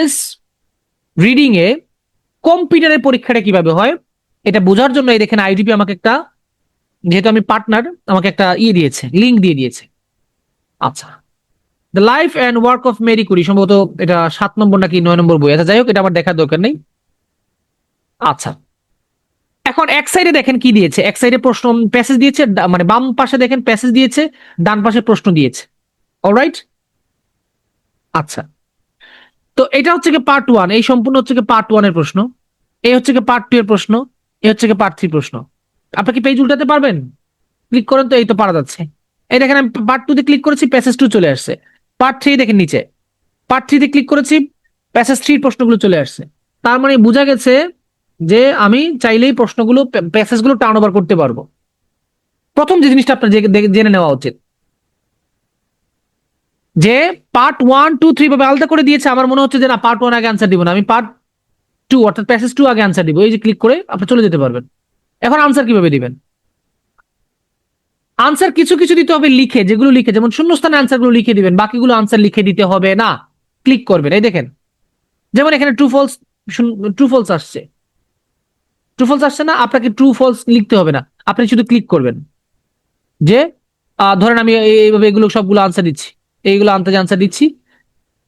IELTS reading a কম্পিউটারের পরীক্ষাটা কীভাবে হয়, এটা বোঝার জন্য এই দেখেন আইডিপি আমাকে একটা, যেহেতু আমি পার্টনার আমাকে একটা ইয়ে দিয়েছে লিঙ্ক দিয়ে দিয়েছে। আচ্ছা। The life and work of Marie Curie সম্ভবত এটা সাত নম্বর নাকি নয় নম্বর বই। আচ্ছা যাই হোক এটা আমার দেখার দরকার নেই। আচ্ছা। এখন এক সাইডে দেখেন কি দিয়েছে? এক সাইডে প্রশ্ন প্যাসেজ দিয়েছে মানে বাম পাশে দেখেন প্যাসেজ দিয়েছে, ডান পাশে প্রশ্ন দিয়েছে। অলরাইট আচ্ছা। তো এটা হচ্ছে কি পার্ট ওয়ান এই সম্পূর্ণ হচ্ছে কি পার্ট ওয়ানের প্রশ্ন। এই হচ্ছে কি পার্ট টু এর প্রশ্ন, এই হচ্ছে কি পার্ট থ্রি প্রশ্ন। আপনি কি পেজ উল্টাতে পারবেন? ক্লিক করেন তো এই তো পারা যাচ্ছে। এই দেখেন আমি পার্ট টু তে ক্লিক করেছি প্যাসেজ টু চলে আসছে। পার্ট থ্রি দেখেন নিচে। পার্ট থ্রিতে ক্লিক করেছি প্যাসেজ থ্রির প্রশ্নগুলো চলে আসছে। তার মানে বোঝা গেছে যে আমি চাইলেই প্রশ্নগুলো প্যাসেজগুলো টার্ন ওভার করতে পারব। প্রথম যে জিনিসটা আপনার জেনে নেওয়া উচিত। যে পার্ট ওয়ান টু থ্রি ভাবে আলাদা করে দিয়েছে, আমার মনে হচ্ছে যে না পার্ট ওয়ান আগে আনসার দিব না। আমি পার্ট টু অর্থাৎ প্যাসেজ টু আগে আনসার দিব। এই যে ক্লিক করে আপনি চলে যেতে পারবেন। এখন আনসার কীভাবে দিবেন? আনসার কিছু কিছু দিতে হবে লিখে, যেগুলো লিখে, যেমন শূন্যস্থানে আনসারগুলো লিখে দিবেন, বাকিগুলো আনসার লিখে দিতে হবে না। ক্লিক করবেন, এই দেখেন। যেমন এখানে ট্রু ফলস ট্রু ফলস আসছে। ট্রু ফলস আসছে না, আপনাকে ট্রু ফলস লিখতে হবে না। আপনি শুধু ক্লিক করবেন। যে ধরেন আমি এই- এইভাবে এগুলো সবগুলো আনসার দিচ্ছি। এইগুলো আনতে আনসার দিচ্ছি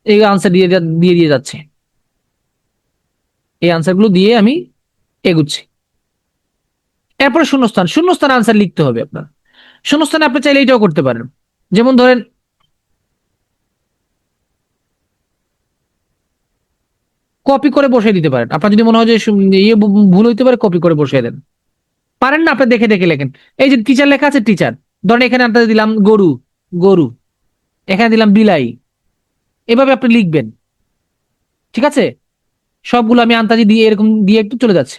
এইগুলো আনসার দিয়ে দিয়ে দিয়ে যাচ্ছে। এই আনসারগুলো দিয়ে আমি এগুচ্ছি। এরপরে শূন্যস্থান শূন্যস্থান আনসার লিখতে হবে আপনার। শূন্যস্থানে আপনি চাইলে এটাও করতে পারেন। যেমন ধরেন কপি করে বসিয়ে দিতে পারেন। আপনার যদি মনে হয় যে ইয়ে ভুল হইতে পারে কপি করে বসিয়ে দেন। পারেন না, আপনি দেখে দেখে লেখেন। এই যে টিচার লেখা আছে টিচার ধরেন এখানে আপনার দিলাম, গরু গরু। এখানে দিলাম বিলাই। এভাবে আপনি লিখবেন। ঠিক আছে? সবগুলো আমি আন্তাজি দিয়ে এরকম দিয়ে একটু চলে যাচ্ছে।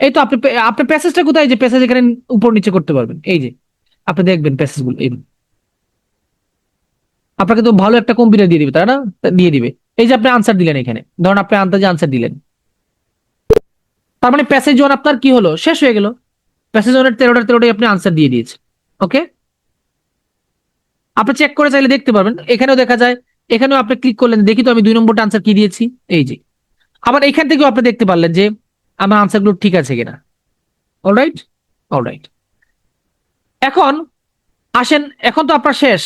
এই তো আপনি আপনার প্যাসেজটা কোথায়? যে প্যাসেজ এখানে উপর নিচে করতে পারবেন। এই যে, আপনি দেখবেন প্যাসেজগুলো এই আপনাকে তো ভালো একটা কম্পিউটার দিয়ে দিবে, তাই না? দিয়ে দিবে। এই যে আপনি আনসার দিলেন এখানে। ধরুন আপনি আন্তাজে আনসার দিলেন। তার মানে প্যাসেজ ওয়ান আপনার কি হলো? শেষ হয়ে গেল। প্যাসেজ ওয়ানের তেরোটা তেরোটাই আপনি আনসার দিয়ে দিয়েছে ওকে আপনি চেক করে চাইলে দেখতে পারবেন। এখানেও দেখা যায়, এখানেও আপনি ক্লিক করলেন, দেখি তো আমি দুই নম্বরটা আনসার কি দিয়েছি। এই যে। আবার এখান থেকেও আপনি দেখতে পারলেন যে, আমার আনসারগুলো ঠিক আছে কিনা। অলরাইট অলরাইট এখন আসেন, এখন তো আপনার শেষ।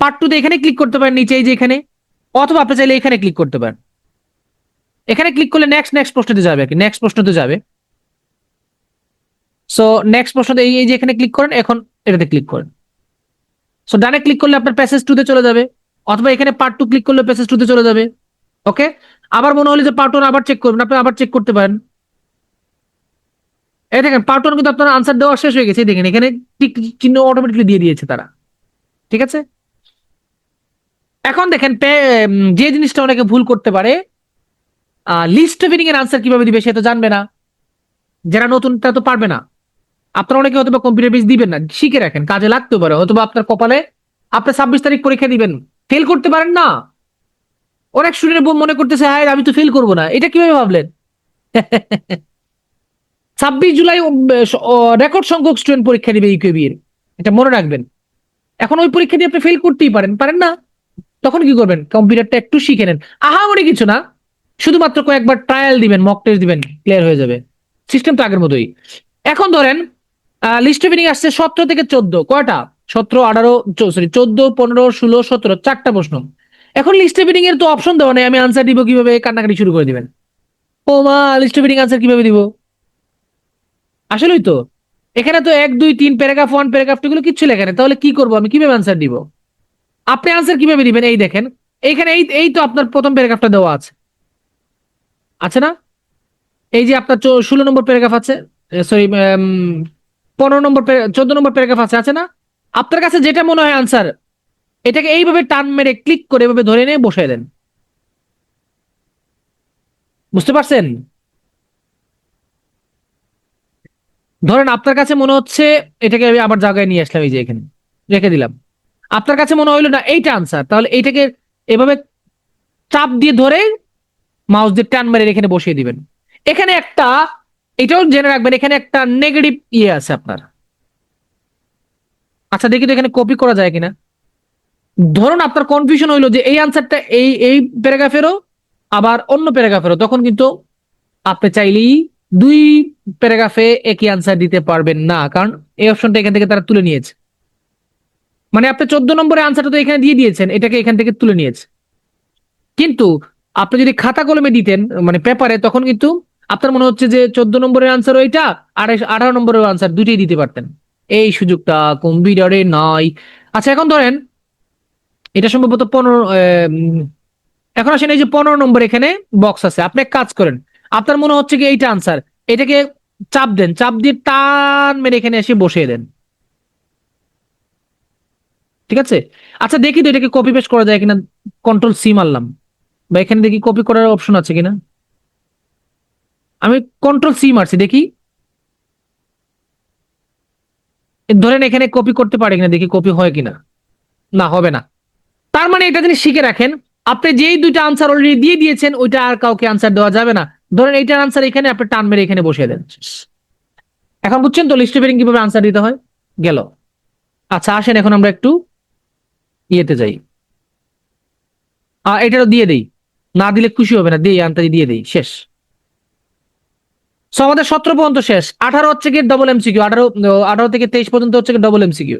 পার্ট টু এখানে ক্লিক করতে পারেন, নিচে এই যে এখানে। অথবা আপনি চাইলে এখানে ক্লিক করতে পারেন। এখানে ক্লিক করলে নেক্সট নেক্সট প্রশ্নতে যাবে আর কি। নেক্সট প্রশ্নতে যাবে। সো নেক্সট প্রশ্নতে এই এই যে এখানে ক্লিক করেন, এখন এটাতে ক্লিক করেন। সো ডানে ক্লিক করলে আপনার প্যাসেজ টুতে চলে যাবে, অথবা এখানে পার্ট টু ক্লিক করলে প্যাসেজ টুতে চলে যাবে ওকে আবার মনে হলে যে পার্ট ওয়ান আবার চেক করবেন, আপনি আবার চেক করতে পারেন। এই দেখেন পার্ট ওয়ান কিন্তু আপনার আনসার দেওয়া শেষ হয়ে গেছে দেখেন, এখানে টিক চিহ্ন অটোমেটিকলি দিয়ে দিয়েছে তারা, ঠিক আছে? এখন দেখেন যে জিনিসটা অনেকে ভুল করতে পারে লিস্ট ফিটিং এর আনসার কীভাবে দিবে সে তো জানবে না, যারা নতুন তারা তো পারবে না। আপনারা অনেকে হয়তো কম্পিউটার বেস দিবেন না, শিখে রাখেন, কাজে লাগতে পারে। হয়তো আপনার কপালে আপনি ছাব্বিশ তারিখ পরীক্ষা দিবেন। ফেল করতে পারেন না। অনেক স্টুডেন্ট মনে করতেছে হ্যাঁ আমি তো ফেল করব না। এটা কীভাবে ভাবলেন? ছাব্বিশ জুলাই রেকর্ড সংখ্যক স্টুডেন্ট পরীক্ষা দিবে ইউকেবি এর। এটা মনে রাখবেন। এখন ওই পরীক্ষা দিয়ে আপনি ফেল করতেই পারেন। পারেন না? তখন কি করবেন? কম্পিউটারটা একটু শিখে নেন। আহামরি কিছু না। শুধুমাত্র কয়েকবার ট্রায়াল দিবেন মক টেস্ট দিবেন ক্লিয়ার হয়ে যাবে। সিস্টেম তো আগের মতোই। এখন ধরেন লিস্ট ফিনিং আসছে সতেরো থেকে চোদ্দ, কয়টা? সতেরো, আঠারো সরি চোদ্দ, পনেরো, ষোলো, সতেরো, চারটা প্রশ্ন। এখন লিস্ট ফিনিং এর তো অপশন দেওয়া নেই, আমি আনসার দিব কীভাবে, কান্নাকাটি শুরু করে দিবেন। ও মা লিস্ট ফিনিং আনসার কীভাবে দিব? আসলেই তো, এখানে তো এক, দুই, তিন প্যারাগ্রাফ ওয়ান প্যারাগ্রাফ টু গুলো কিচ্ছু লেখা নেই, তাহলে কি করব আমি? কীভাবে আনসার দিব? আপনি আনসার কীভাবে দিবেন? এই দেখেন, এইখানে এই এই তো আপনার প্রথম প্যারাগ্রাফটা দেওয়া আছে। আছে না? এই যে আপনার ষোলো নম্বর প্যারাগ্রাফ আছে সরি পনেরো নম্বর চোদ্দ নম্বর প্যারাগ্রাফ আছে আছে না? আপনার কাছে যেটা মনে হয় আনসার এটাকে এইভাবে টান মেরে ক্লিক করে এভাবে ধরে নিয়ে বসায় দেন। বুঝতে পারছেন? ধরেন আপনার কাছে মনে হচ্ছে, এটাকে আমি আবার জায়গায় নিয়ে আসলাম, এই যে এখানে, রেখে দিলাম। আপনার কাছে মনে হইল না, এইটা আনসার তাহলে এইটাকে এভাবে চাপ দিয়ে ধরে মাউস দিয়ে টান মেরে এখানে বসিয়ে দিবেন। এখানে একটা এটাও জেনে রাখবেন, এখানে একটা নেগেটিভ ইয়ে আছে আপনার। আচ্ছা দেখি তো এখানে কপি করা যায় কিনা। ধরুন আপনার কনফিউশন হইল যে এই আনসারটা এই এই প্যারাগ্রাফেরও আবার অন্য প্যারাগ্রাফেরও তখন কিন্তু আপনি চাইলেই দুই প্যারাগ্রাফে একই আনসার দিতে পারবেন না, কারণ এই অপশনটা এখান থেকে তারা তুলে নিয়েছে। মানে আপনি চোদ্দ নম্বরের আনসারটা তো এখানে দিয়ে দিয়েছেন, এটাকে এখান থেকে তুলে নিয়েছে। কিন্তু আপনি যদি খাতা কলমে দিতেন মানে পেপারে তখন কিন্তু আপনার মনে হচ্ছে যে চোদ্দ নম্বরের আনসার ওইটা, আর আঠারো নম্বরের আনসার দুইটাই দিতে পারতেন। এই সুযোগটা কম্পিউটারে নাই। আচ্ছা এখন ধরেন, এটা সম্ভবত পনেরো এখন আসেন এই যে পনেরো নম্বর এখানে বক্স আছে। আপনি এক কাজ করেন, আপনার মনে হচ্ছে কি এইটা আনসার এটাকে চাপ দেন, চাপ দিয়ে টান মেরে এখানে এসে বসিয়ে দেন। ঠিক আছে? আচ্ছা দেখি তো এটাকে কপি পেস্ট করা যায় কিনা কন্ট্রোল সি মারলাম। বা এখানে দেখি কপি করার অপশন আছে কিনা। আমি কন্ট্রোল সি মারছি, দেখি। ধরেন এখানে কপি করতে পারে কিনা, দেখি কপি হয় কিনা। না, হবে না। তার মানে এটা যদি শিখে রাখেন, আপনি যেই দুইটা আনসার অলরেডি দিয়ে দিয়েছেন, ওইটা আর কাউকে আনসার দেওয়া যাবে না। ধরেন এইটার আনসার এখানে, আপনি টান মেরে এখানে বসিয়ে দেন। এখন বুঝছেন তো লিস্ট বেরিং কীভাবে আনসার দিতে হয়? গেল। আচ্ছা আসেন, এখন আমরা একটু ইয়েতে যাই। আহ এটারও দিয়ে দেই। না দিলে খুশি হবে না দিয়ে আনতে দিয়ে দেই, শেষ। সো আমাদের সতেরো পর্যন্ত শেষ। আঠারো হচ্ছে কি ডবল এমসিকিউ আঠারো আঠারো থেকে তেইশ পর্যন্ত হচ্ছে কি ডবল এমসিকিউ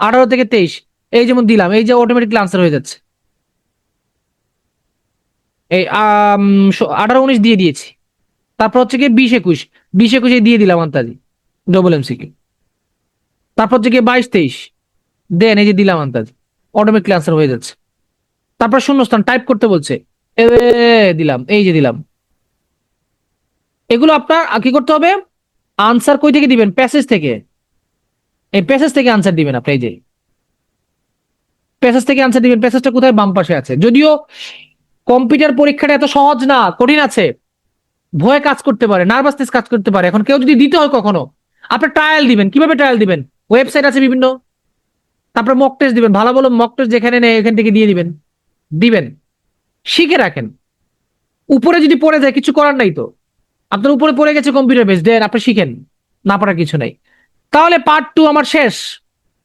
আঠারো থেকে তেইশ। এই যেমন দিলাম, এই যে অটোমেটিকলি আনসার হয়ে যাচ্ছে। এই আঠারো উনিশ দিয়ে দিয়েছি। তারপর হচ্ছে কি বিশ একুশ। বিশ একুশে দিয়ে দিলাম আন্তাজি ডবল এমসিকিউ তারপর হচ্ছে কি বাইশ তেইশ। দেন এই যে দিলাম আন্তাজি অটোমেটিকলি আনসার হয়ে যাচ্ছে। তারপর শূন্যস্থান টাইপ করতে বলছে। দিলাম, এই যে দিলাম। এগুলো আপনার কি করতে হবে? আনসার কই থেকে দিবেন? প্যাসেজ থেকে। এই প্যাসেজ থেকে আনসার দিবেন আপনি, এই যে। প্যাসেজ থেকে আনসার দিবেন। প্যাসেজটা কোথায়? বাম পাশে আছে। যদিও কম্পিউটার পরীক্ষাটা এত সহজ না, কঠিন আছে। ভয়ে কাজ করতে পারে নার্ভাসনেস কাজ করতে পারে। এখন কেউ যদি দিতে হয় কখনো, আপনি ট্রায়াল দিবেন। কীভাবে ট্রায়াল দিবেন? ওয়েবসাইট আছে বিভিন্ন। তারপরে মক টেস্ট দিবেন। ভালো ভালো মক টেস্ট যেখানে নেই এখান থেকে দিয়ে দিবেন। দিবেন। শিখে রাখেন। উপরে যদি পড়ে যায়, কিছু করার নাই তো। আপনার উপরে পড়ে গেছে কম্পিউটার বেস দেন আপনি শিখেন। না পারার কিছু নাই। তাহলে পার্ট টু আমার শেষ।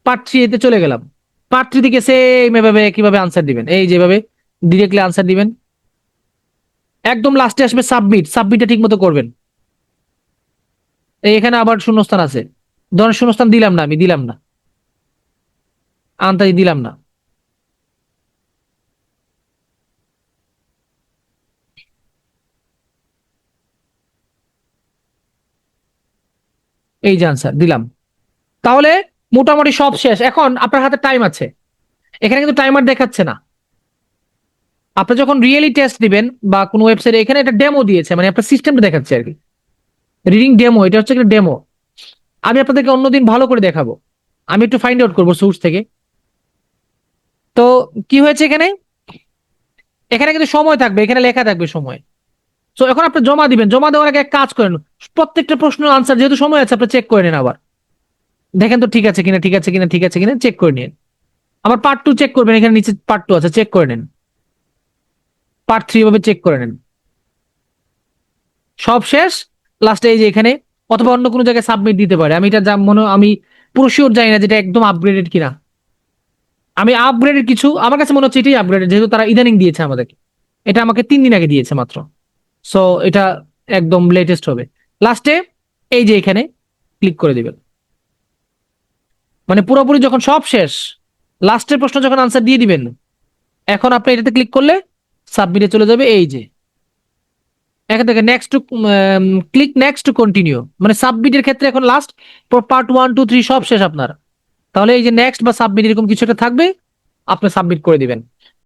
পার্ট থ্রি এতে চলে গেলাম। পার্ট থ্রি থেকে সেম এভাবে কীভাবে আনসার দিবেন? এই যেভাবে ডিরেক্টলি আনসার দিবেন। একদম লাস্টে আসবে সাবমিট সাবমিটটা ঠিক মতো করবেন। এখানে আবার শূন্যস্থান আছে। ধরেন শূন্যস্থান দিলাম না, আমি দিলাম না। আনতাজি দিলাম না। এই যে আনসার দিলাম। তাহলে মোটামুটি সব শেষ। এখন আপনার হাতে টাইম আছে। এখানে কিন্তু টাইমার দেখাচ্ছে না। আপনি যখন রিয়েলি টেস্ট দিবেন বা কোনো ওয়েবসাইটে এখানে একটা ডেমো দিয়েছে মানে আপনার সিস্টেমটা দেখাচ্ছে আর কি। রিডিং ডেমো এটা হচ্ছে একটা ডেমো আমি আপনাদেরকে অন্যদিন ভালো করে দেখাবো। আমি একটু ফাইন্ড আউট করব সোর্স থেকে। তো কি হয়েছে এখানে? এখানে কিন্তু সময় থাকবে, এখানে লেখা থাকবে সময়। তো এখন আপনি জমা দিবেন। জমা দেওয়ার আগে এক কাজ করেন। প্রত্যেকটা প্রশ্নের আনসার যেহেতু সময় আছে আপনি চেক করে নেন আবার। দেখেন তো ঠিক আছে কিনা, ঠিক আছে কিনা, ঠিক আছে কিনা চেক করে নিন। আবার পার্ট টু চেক করবেন, এখানে নিচে পার্ট টু আছে চেক করে নেন। পার্ট থ্রি ভাবে চেক করে নেন। সব শেষ? লাস্টে এই যে এখানে, অথবা অন্য কোনো জায়গায় সাবমিট দিতে পারে। আমি এটা যা মনে আমি পুরো শিওর জানি না যেটা একদম আপগ্রেডেড কিনা। আমি আপগ্রেডেড কিছু আমার কাছে মনে হচ্ছে এটাই আপগ্রেডেড যেহেতু তারা ইদানিং দিয়েছে আমাদেরকে। এটা আমাকে তিন দিন আগে দিয়েছে মাত্র। সো এটা একদম লেটেস্ট হবে। লাস্টে এই যে এখানে ক্লিক করে দিবেন। মানে পুরোপুরি যখন সব শেষ লাস্টের প্রশ্ন যখন আনসার দিয়ে দিবেন, এখন আপনি এটাতে ক্লিক করলে সাবমিটে চলে যাবে এই যে। এখান থেকে next to click next to continue মানে সাবমিটের ক্ষেত্রে এখন last part one two three সব শেষ আপনার। তাহলে এই যে নেক্সট বা সাবমিট এরকম কিছু একটা থাকবে, আপনি সাবমিট করে দিবেন।